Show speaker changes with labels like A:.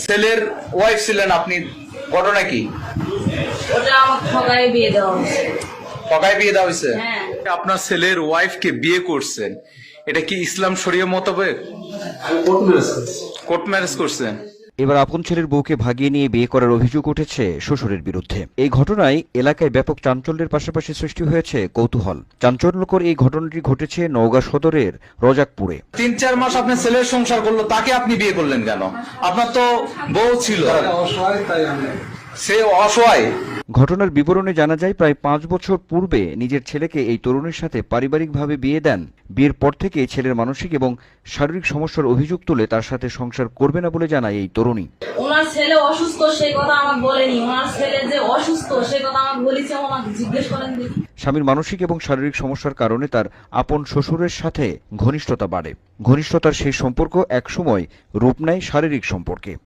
A: ছেলের ওয়াইফ ছিলেন আপনি ঘটনা কি?
B: ওটা আমার ঠকাই বিয়ে দেওয়া হয়েছে।
A: পকায় বিয়ে দেওয়া হয়েছে?
B: হ্যাঁ।
A: আপনার ছেলের ওয়াইফকে বিয়ে করছেন এটা কি ইসলাম শরীয় মোতাবেক কোর্ট ম্যারেজ করছেন?
C: এবার আপন ছেলের বউকে ভাগিয়ে নিয়ে বিয়ে করার অভিযোগ উঠেছে শ্বশুরের বিরুদ্ধে। এই ঘটনায় এলাকায় ব্যাপক চাঞ্চল্যের পাশাপাশি সৃষ্টি হয়েছে কৌতূহল। চাঞ্চল্যকর এই ঘটনাটি ঘটেছে নওগাঁ সদরের রজাকপুরে।
A: তিন চার মাস আপনার ছেলের সংসার করল তাকে আপনি বিয়ে করলেন কেন? আপনার তো বউ ছিল। সে অসহায়।
C: ঘটনার বিবরণে জানা যায় প্রায় পাঁচ বছর পূর্বে নিজের ছেলেকে এই তরুণীর সাথে পারিবারিকভাবে বিয়ে দেন। বিয়ের পর থেকে ছেলের মানসিক এবং শারীরিক সমস্যার অভিযোগ তুলে তার সাথে সংসার করবে না বলে জানায় এই তরুণী।
B: ওনার ছেলে অসুস্থ সেই কথা আমাকে বলেনি। ওনার ছেলে যে অসুস্থ সে কথা আমাকে বলেছে আমাকে জিজ্ঞেস করেন দেখি।
C: স্বামীর মানসিক এবং শারীরিক সমস্যার কারণে তার আপন শ্বশুরের সাথে ঘনিষ্ঠতা বাড়ে। ঘনিষ্ঠতার সেই সম্পর্ক একসময় রূপ নেয় শারীরিক সম্পর্কে।